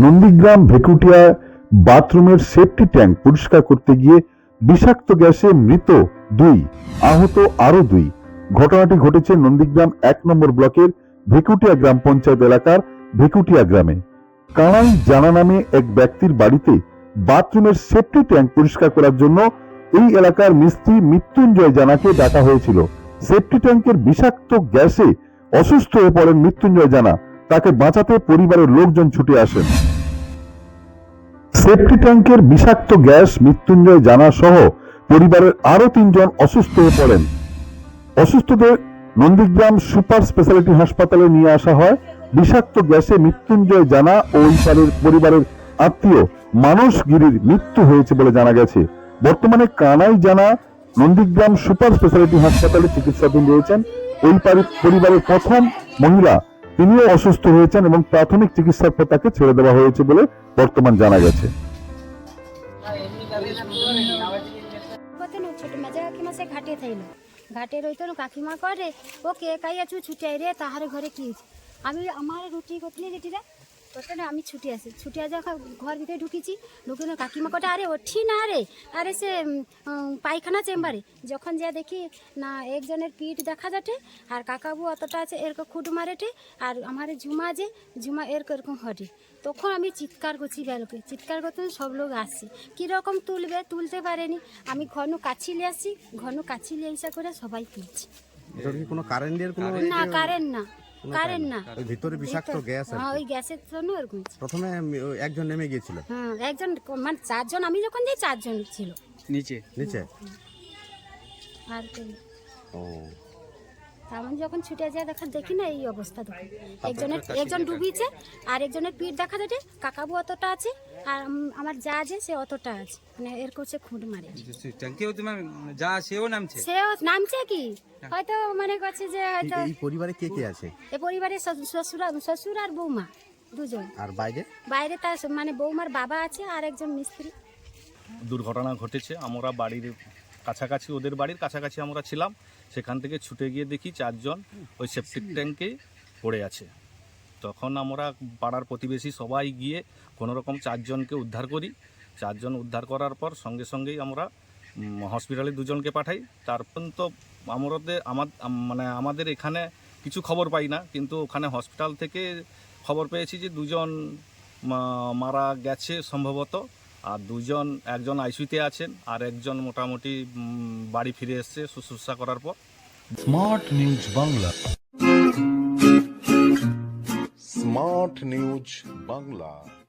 নন্দীগ্রাম ভেকুটিয়া বাথরুমের safety tank পরিষ্কার করতে গিয়ে বিষাক্ত গ্যাসে মৃত দুই, আহত আরও দুই। ঘটনাটি ঘটেছে নন্দীগ্রাম এক নম্বর ব্লকের ভেকুটিয়া গ্রাম পঞ্চায়েত এলাকার ভেকুটিয়া গ্রামে। কানাই জানা নামে এক ব্যক্তির বাড়িতে বাথরুমের সেফটি ট্যাঙ্ক পরিষ্কার করার জন্য এই এলাকার মিস্ত্রি মৃত্যুঞ্জয় জানাকে ডাকা হয়েছিল। সেফটি ট্যাঙ্কের বিষাক্ত গ্যাসে অসুস্থ হয়ে পড়েন মৃত্যুঞ্জয় জানা। তাকে বাঁচাতে পরিবারের লোকজন ছুটে আসেন। সেফটি ট্যাঙ্কের বিষাক্ত গ্যাস, মৃত্যুঞ্জয় জানা সহ পরিবারের আরও তিনজন অসুস্থ হয়ে পড়েন। অসুস্থদের নন্দীগ্রাম সুপার স্পেশালিটি হাসপাতালে নিয়ে আসা হয়। বিষাক্ত গ্যাসে মৃত্যুঞ্জয় জানা ও ওই পারের পরিবারের আত্মীয় মানস গিরির মৃত্যু হয়েছে বলে জানা গেছে। বর্তমানে কানাই জানা নন্দীগ্রাম সুপার স্পেশালিটি হাসপাতালে চিকিৎসাধীন রয়েছেন। ওই পারি- পরিবারের প্রথম মহিলা তিনিও অসুস্থ হয়েছেন এবং প্রাথমিক চিকিৎসার পর তাকে ছেড়ে দেওয়া হয়েছে বলে বর্তমান জানা গেছে। ঘাটে থাইল ঘাটে কাকিমা করে ও কে কাইয়াছু ছুটে রে তাহার ঘরে কি আমি আমার রুটি করতে যেটি না আমি ছুটে আসি। ছুটে আসা ঘর ভিতরে ঢুকেছি। ঢুকে না কাকিমা কটা? আরে ওঠি না রে। আরে সে পায়খানা চেম্বারে। যখন যা দেখি না একজনের পিঠ দেখা যাচ্ছে আর কাকাবু অতটা আছে এরকম খুঁট মারেটে আর আমার ঝুমা যে ঝুমা এরকম এরকম হটে। তখন আমি চিৎকার করছি বেলকে। চিৎকার করতে সব লোক আসছে। কীরকম তুলবে তুলতে পারেনি। আমি ঘন কাছিলে আসছি। ঘন কাছিলে এসা করে সবাই তুলছি। কোনো কারেন্টের কোনো না কারেন্ট না। কারেন্ট না। ওই ভিতরে বিষাক্ত গ্যাস আর হ্যাঁ ওই গ্যাসের জন্য হচ্ছে। প্রথমে আমি- ওই একজন নেমে গিয়েছিল। হ্যাঁ একজন মানে চারজন আমি যখন যাই চারজন ছিল। নিচে। নিচে? আর কেউ না। আমি যখন ছুটে যায় দেখা দেখি না এই অবস্থা তখন একজনের একজন ডুবিয়েছে আর একজনের পিঠ দেখা যাচ্ছে কাকাবু অতটা আছে আর আমার যা আছে সে অতটা আছে। মানে এর করছে খুঁট মারে। হতে মানে যা সেও নামছে? সেও নামছে কি? হয়তো মনে করছে যে হয়তো এই পরিবারে কে কে আছে? এ পরিবারে শ্বশুর শ্বশুর- শ্বশুর আর বৌমা দুজন। আর বাইরে? বাইরে তার মানে বৌমার বাবা আছে আর একজন মিস্ত্রি। দুর্ঘটনা ঘটেছে আমরা বাড়ির কাছাকাছি ওদের বাড়ির কাছাকাছি আমরা ছিলাম। সেখান থেকে ছুটে গিয়ে দেখি চারজন ওই সেপটিক ট্যাঙ্কে পড়ে আছে। তখন আমরা পাড়ার প্রতিবেশী সবাই গিয়ে কোনো রকম চারজনকে উদ্ধার করি। চারজন উদ্ধার করার পর সঙ্গে সঙ্গেই আমরা হসপিটালে দুজনকে পাঠাই। তারপর তো আমাদের আমার মানে আমাদের এখানে কিছু খবর পাই না। কিন্তু ওখানে হসপিটাল থেকে খবর পেয়েছি যে দুজন মারা গেছে সম্ভবত। আর দুজন, একজন আইসিউতে আছেন আর একজন মোটামুটি বাড়ি ফিরে এসছে শুশ্রূষা করার পর। Smart news Bangla. Smart news Bangla.